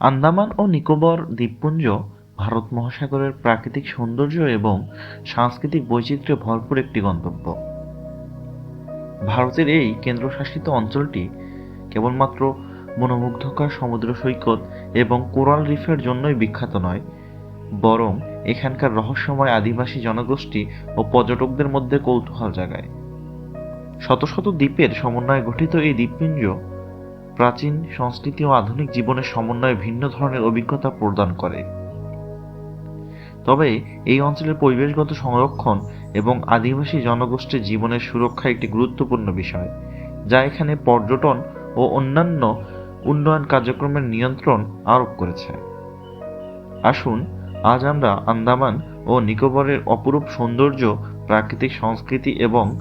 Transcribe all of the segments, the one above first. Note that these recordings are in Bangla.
আন্দামান ও নিকোবর দ্বীপপুঞ্জ ভারত মহাসাগরের প্রাকৃতিক সৌন্দর্য এবং সাংস্কৃতিক বৈচিত্র্যে ভরপুর একটি গন্তব্য। ভারতের এই কেন্দ্রশাসিত অঞ্চলটি কেবলমাত্র মনোমুগ্ধকর সমুদ্র সৈকত এবং কোরাল রিফের জন্যই বিখ্যাত নয়, বরং এখানকার রহস্যময় আদিবাসী জনগোষ্ঠী ও পর্যটকদের মধ্যে কৌতূহল জাগায়। শত শত দ্বীপের সমন্বয়ে গঠিত এই দ্বীপপুঞ্জ প্রাচীন সংস্কৃতি ও আধুনিক জীবনের সমন্বয়ে ভিন্ন ধরনের অভিজ্ঞতা প্রদান করে। তবে এই অঞ্চলের পরিবেশগত সংরক্ষণ এবং আদিবাসী জনগোষ্ঠীর জীবনের সুরক্ষা একটি গুরুত্বপূর্ণ বিষয়, যা এখানে পর্যটন ও অন্যান্য উন্নয়ন কার্যক্রমের নিয়ন্ত্রণ আরোপ করেছে। আসুন, আজ আমরা আন্দামান ও নিকোবরের অপরূপ সৌন্দর্য, প্রাকৃতিক সংস্কৃতি এবং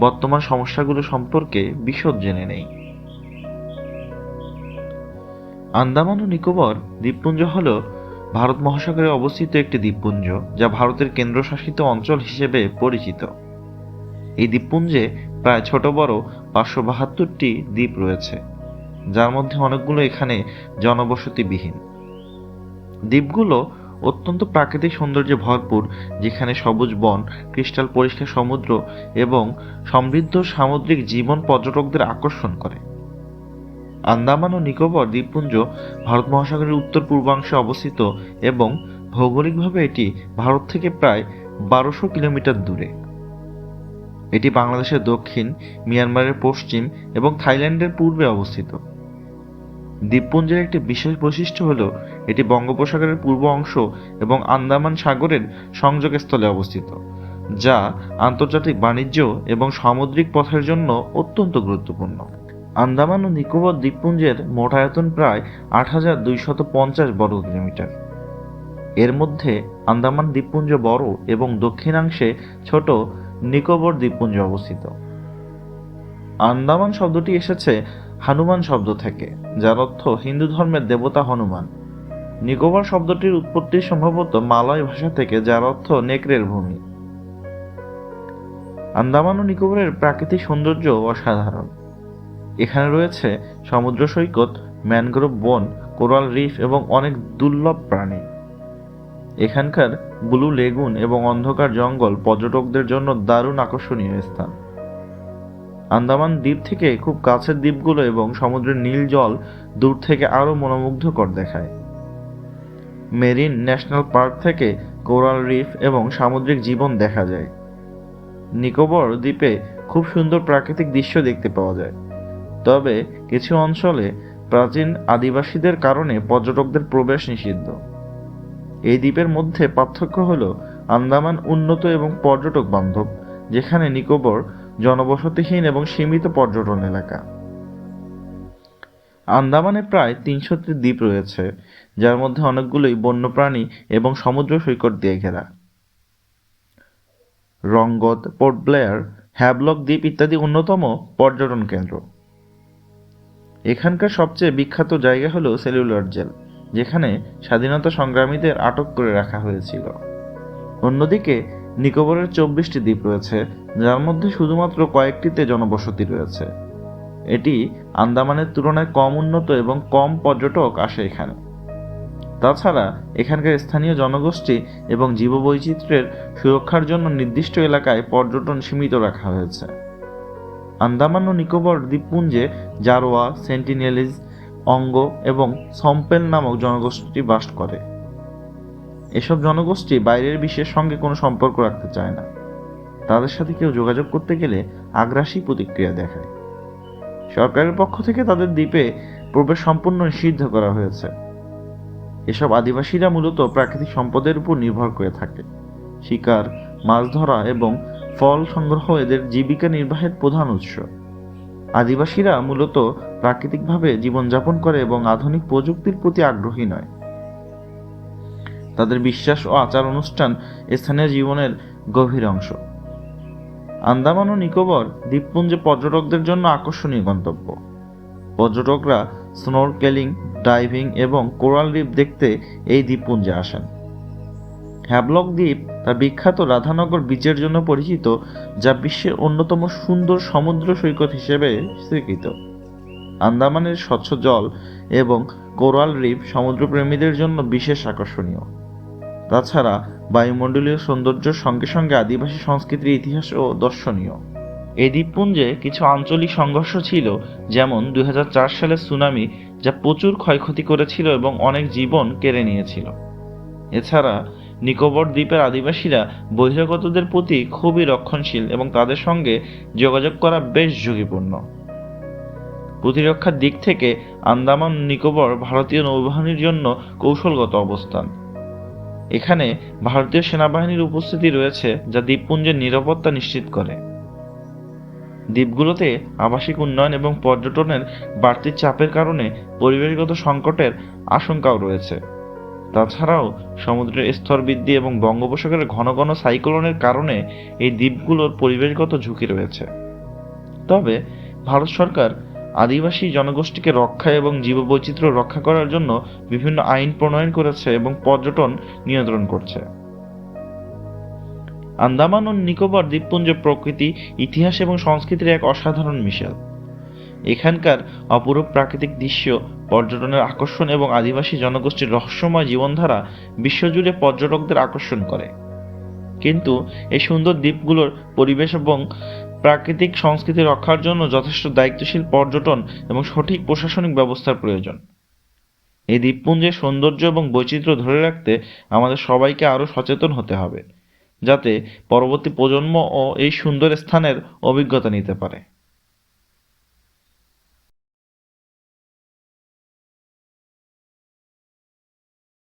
বর্তমান সমস্যাগুলো সম্পর্কে বিশদ জেনে নেই। আন্দামান ও নিকোবর দ্বীপপুঞ্জ হল ভারত মহাসাগরে অবস্থিত একটি দ্বীপপুঞ্জ, যা ভারতের কেন্দ্রশাসিত অঞ্চল হিসেবে পরিচিত। এই দ্বীপপুঞ্জে প্রায় ছোট বড় পাঁচশো বাহাত্তরটি দ্বীপ রয়েছে, যার মধ্যে অনেকগুলো এখানে জনবসতিবিহীন। দ্বীপগুলো অত্যন্ত প্রাকৃতিক সৌন্দর্যে ভরপুর, যেখানে সবুজ বন, ক্রিস্টাল পরিষ্কার সমুদ্র এবং সমৃদ্ধ সামুদ্রিক জীবন পর্যটকদের আকর্ষণ করে। আন্দামান ও নিকোবর দ্বীপপুঞ্জ ভারত মহাসাগরের উত্তর পূর্বাংশে অবস্থিত এবং ভৌগোলিকভাবে এটি ভারত থেকে প্রায় বারোশো কিলোমিটার দূরে। এটি বাংলাদেশের দক্ষিণ, মিয়ানমারের পশ্চিম এবং থাইল্যান্ডের পূর্বে অবস্থিত। দ্বীপপুঞ্জের একটি বিশেষ বৈশিষ্ট্য হল, এটি বঙ্গোপসাগরের পূর্ব অংশ এবং আন্দামান সাগরের সংযোগস্থলে অবস্থিত, যা আন্তর্জাতিক বাণিজ্য এবং সামুদ্রিক পথের জন্য অত্যন্ত গুরুত্বপূর্ণ। আন্দামান ও নিকোবর দ্বীপপুঞ্জের মোট আয়তন প্রায় আট হাজার দুইশত পঞ্চাশ বর্গ কিলোমিটার। এর মধ্যে আন্দামান দ্বীপপুঞ্জ বড় এবং দক্ষিণাংশে ছোট নিকোবর দ্বীপপুঞ্জ অবস্থিত। আন্দামান শব্দটি এসেছে হানুমান শব্দ থেকে, যার অর্থ হিন্দু ধর্মের দেবতা হনুমান। নিকোবর শব্দটির উৎপত্তি সম্ভবত মালয় ভাষা থেকে, যার অর্থ নেকড়ের ভূমি। আন্দামান ও নিকোবরের প্রাকৃতিক সৌন্দর্য অসাধারণ। এখানে রয়েছে সমুদ্র সৈকত, ম্যানগ্রোভ বন, কোরাল রিফ এবং অনেক দুর্লভ প্রাণী। এখানকার ব্লু লেগুন এবং অন্ধকার জঙ্গল পর্যটকদের জন্য দারুণ আকর্ষণীয় স্থান। আন্দামান দ্বীপ থেকে খুব কাছের দ্বীপগুলো এবং সমুদ্রের নীল জল দূর থেকে আরও মনোমুগ্ধকর দেখায়। মেরিন ন্যাশনাল পার্ক থেকে কোরাল রিফ এবং সামুদ্রিক জীবন দেখা যায়। নিকোবর দ্বীপে খুব সুন্দর প্রাকৃতিক দৃশ্য দেখতে পাওয়া যায়। তবে কিছু অঞ্চলে প্রাচীন আদিবাসীদের কারণে পর্যটকদের প্রবেশ নিষিদ্ধ। এই দ্বীপের মধ্যে পার্থক্য হল আন্দামান উন্নত এবং পর্যটক বান্ধব, যেখানে নিকোবর জনবসতিহীন এবং সীমিত পর্যটন এলাকা। আন্দামানে প্রায় তিনশোটি দ্বীপ রয়েছে, যার মধ্যে অনেকগুলোই বন্যপ্রাণী এবং সমুদ্র সৈকত দিয়ে ঘেরা। রঙ্গত, পোর্ট ব্লেয়ার, হ্যাবলক দ্বীপ ইত্যাদি অন্যতম পর্যটন কেন্দ্র। এখানকার সবচেয়ে বিখ্যাত জায়গা হলো সেলুলার জেল, যেখানে স্বাধীনতা সংগ্রামীদের আটক করে রাখা হয়েছিল। অন্যদিকে নিকোবরের চব্বিশটি দ্বীপ রয়েছে, যার মধ্যে শুধুমাত্র কয়েকটিতে জনবসতি রয়েছে। এটি আন্দামানের তুলনায় কম উন্নত এবং কম পর্যটক আসে এখানে। তাছাড়া এখানকার স্থানীয় জনগোষ্ঠী এবং জীববৈচিত্র্যের সুরক্ষার জন্য নির্দিষ্ট এলাকায় পর্যটন সীমিত রাখা হয়েছে। আন্দামান ও নিকোবর দ্বীপপুঞ্জে জারোয়া, সেন্টিনেলিজ, অঙ্গ এবং সম্পেল নামক জনগোষ্ঠী বাস করে। এসব জনগোষ্ঠী বাইরের বিশ্বের সঙ্গে কোনো সম্পর্ক রাখতে চায় না। তাদের সাথে কেউ যোগাযোগ করতে গেলে আগ্রাসী প্রতিক্রিয়া দেখায়। সরকারের পক্ষ থেকে তাদের দ্বীপে প্রবেশ সম্পূর্ণ নিষিদ্ধ করা হয়েছে। এসব আদিবাসীরা মূলত প্রাকৃতিক সম্পদের উপর নির্ভর করে থাকে। শিকার, মাছ ধরা এবং ফল সংগ্রহ এদের জীবিকা নির্বাহের প্রধান উৎস। আদিবাসীরা মূলত প্রাকৃতিকভাবে জীবনযাপন করে এবং আধুনিক প্রযুক্তির প্রতি আগ্রহী নয়। তাদের বিশ্বাস ও আচার অনুষ্ঠান স্থানীয় জীবনের গভীর অংশ। আন্দামান ও নিকোবর দ্বীপপুঞ্জে পর্যটকদের জন্য আকর্ষণীয় গন্তব্য। পর্যটকরা স্নোরকেলিং, ডাইভিং এবং কোরাল রিফ দেখতে এই দ্বীপপুঞ্জে আসেন। হ্যাবলক দ্বীপ তার বিখ্যাত রাধানগর বিচের জন্য পরিচিত, যা বিশ্বের অন্যতম সুন্দর সমুদ্র সৈকত হিসেবে স্বীকৃত। আন্দামানের স্বচ্ছ জল এবং কোরাল রিফ সমুদ্রপ্রেমীদের জন্য বিশেষ আকর্ষণীয়। তাছাড়া বায়ুমণ্ডলীয় সৌন্দর্যের সঙ্গে সঙ্গে আদিবাসী সংস্কৃতির ইতিহাস ও দর্শনীয়। এই দ্বীপপুঞ্জে কিছু আঞ্চলিক সংঘর্ষ ছিল, যেমন দুই হাজার চার সালের সুনামি, যা প্রচুর ক্ষয়ক্ষতি করেছিল এবং অনেক জীবন কেড়ে নিয়েছিল। এছাড়া নিকোবর দ্বীপের আদিবাসীরা বহিরাগতদের প্রতি খুবই রক্ষণশীল এবং তাদের সঙ্গে যোগাযোগ করা বেশ ঝুঁকিপূর্ণ। প্রতিরক্ষার দিক থেকে আন্দামান নিকোবর ভারতীয় নৌবাহিনীর জন্য কৌশলগত অবস্থান। এখানে ভারতীয় সেনাবাহিনীর উপস্থিতি রয়েছে যা দ্বীপপুঞ্জের নিরাপত্তা নিশ্চিত করে। দ্বীপগুলোতে আবাসিক উন্নয়ন এবং পর্যটনের বাড়তি চাপের কারণে পরিবেশগত সংকটের আশঙ্কাও রয়েছে। তাছাড়াও সমুদ্রের স্তর বৃদ্ধি এবং বঙ্গোপসাগরের ঘন ঘন সাইক্লোনের কারণে এই দ্বীপগুলোর পরিবেশগত ঝুঁকি রয়েছে। তবে ভারত সরকার আদিবাসী জনগোষ্ঠীকে রক্ষা এবং জীববৈচিত্র্য রক্ষা করার জন্য বিভিন্ন আইন প্রণয়ন করেছে এবং পর্যটন নিয়ন্ত্রণ করছে। আন্দামান ও নিকোবর দ্বীপপুঞ্জের প্রকৃতি, ইতিহাস এবং সংস্কৃতির এক অসাধারণ মিশেল। এখানকার অপরূপ প্রাকৃতিক দৃশ্য, পর্যটনের আকর্ষণ এবং আদিবাসী জনগোষ্ঠীর রহস্যময় জীবনধারা বিশ্বজুড়ে পর্যটকদের আকর্ষণ করে। কিন্তু এই সুন্দর দ্বীপগুলোর পরিবেশ এবং প্রাকৃতিক সংস্কৃতি রক্ষার জন্য যথেষ্ট দায়িত্বশীল পর্যটন এবং সঠিক প্রশাসনিক ব্যবস্থার প্রয়োজন। এই দ্বীপপুঞ্জের সৌন্দর্য এবং বৈচিত্র্য ধরে রাখতে আমাদের সবাইকে আরও সচেতন হতে হবে, যাতে পরবর্তী প্রজন্ম ও এই সুন্দর স্থানের অভিজ্ঞতা নিতে পারে।